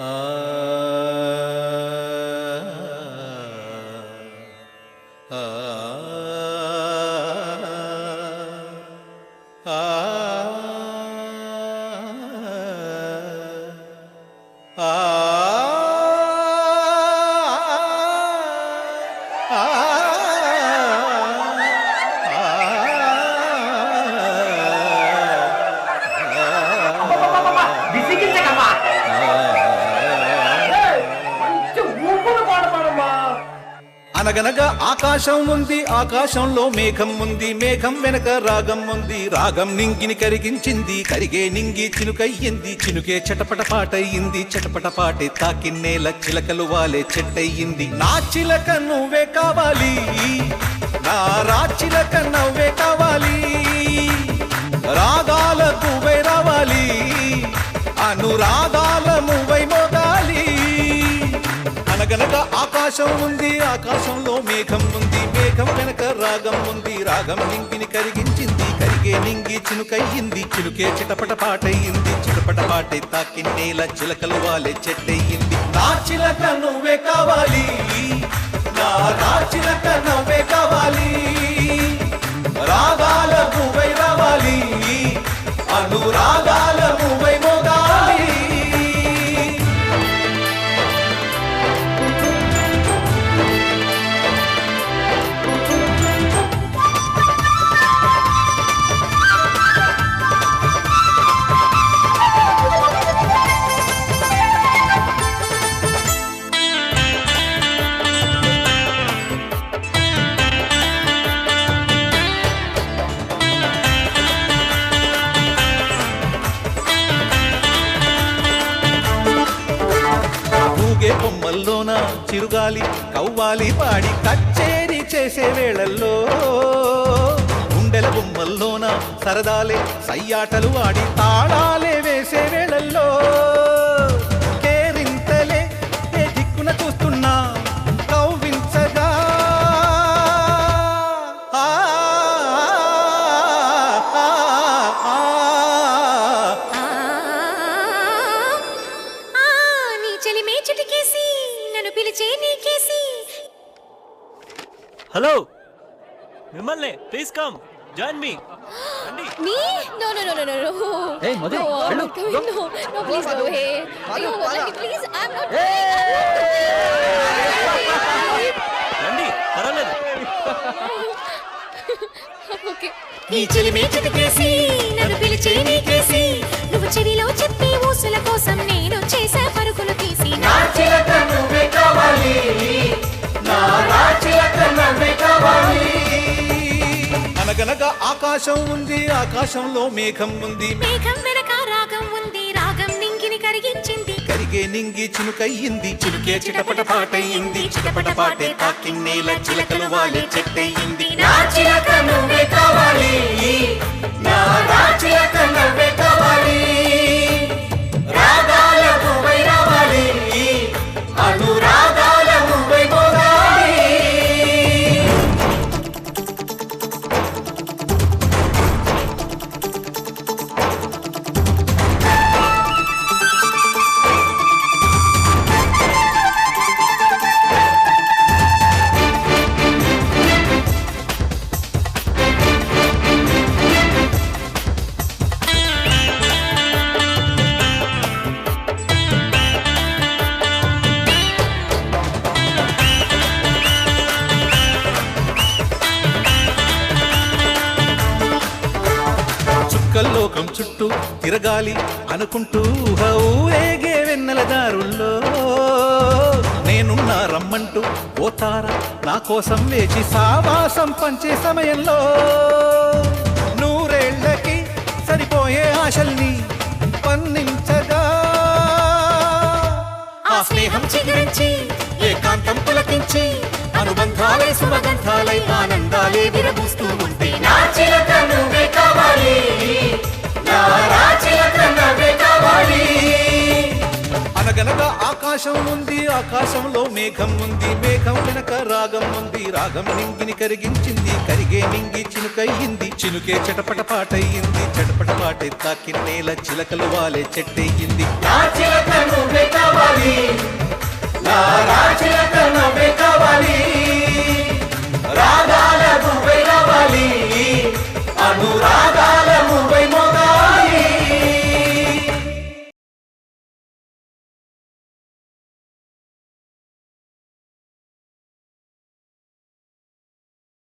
आ అనగనగా ఆకాశం ఉంది ఆకాశంలో మేఘం ఉంది మేఘం వెనక రాగం ఉంది. రాగం నింగిని కరిగించింది కరిగే నింగి చినుకయ్యింది. చినుకే చటపట పాటయ్యింది చటపట పాటే తాకిన్నేల చిలకలు వాలే చెట్టయ్యింది. నా చిలక నువ్వే కావాలి నా రా చిలక నవ్వే కావాలి. రాగాల నువ్వై రావాలి అనురాగాల నువ్వై ఆకాశం ఉంది ఆకాశంలో మేఘం ఉంది మేఘం వెనక రాగం ఉంది రాగం నింగిని కరిగించింది కరిగే నింగి చినుకయ్యింది చినుకే చిటపట పాటయ్యింది చిటపట పాటై తాకి నేల చిలకలు వాలే చెట్టయ్యింది. నా చిలక నువ్వే కావాలి బొమ్మల్లోన చిరుగాలి కవ్వాలి పాడి కచ్చేరి చేసే వేళల్లో గుండెల బొమ్మల్లోన సరదాలే సయ్యాటలు ఆడి తాళాలే వేసే వేళల్లో పిలిచే నీకేసి హలో మిమ్మల్ని please come join me. Me? No no no no no no. ఏయ్, మధు, నో వెళ్ళు, no no no please go hey. అయ్యో ప్లీజ్ ఐ యామ్ నాట్ రండి పర్వాలేదు. ఓకే. నీ చెలిమే చిటికేసి నన్ను పిలిచే నీకేసి నువ్వు చెవిలో చెప్పే ఆకాశం ఉంది ఆకాశంలో మేఘం ఉంది. మేఘం వెనక రాగం ఉంది రాగం నింగిని కరిగించింది. కరిగే నింగి చినుకయ్యింది చినుకే చిటపట పాటయ్యింది. చిటపట పాటే తాకిన్నేల చిలకలు వాలే చెట్టయ్యింది. నా చిలక నువ్వే కావాలి నా చిలక నవ్వే కావాలి. లోకం చుట్టూ తిరగాలి అనుకుంటూ. ఊరేగే వెన్నెల దారుల్లో. నేనున్నా రమ్మంటూ పోతారా నా కోసం వేచి సావాసం పంచే సమయంలో. నూరేళ్ళకి సరిపోయే ఆశల్ని పన్నించగా ఆ స్నేహం చిగురించి ఏకాంతం పులకించి అనుబంధాలే సుమగంధాలై ఆనందాలే విరబూస్తూ ఉంటే నా చిలక నువ్వే కావాలి. ఆకాశం ఉంది ఆకాశంలో మేఘం ఉంది మేఘం వెనక రాగం ఉంది రాగం నింగిని కరిగించింది కరిగే నింగి చినుకయ్యింది చినుకే చటపట పాటయ్యింది చటపట పాటే తాకి నేల చిలకలు వాలే చెట్టయ్యింది అనురాగ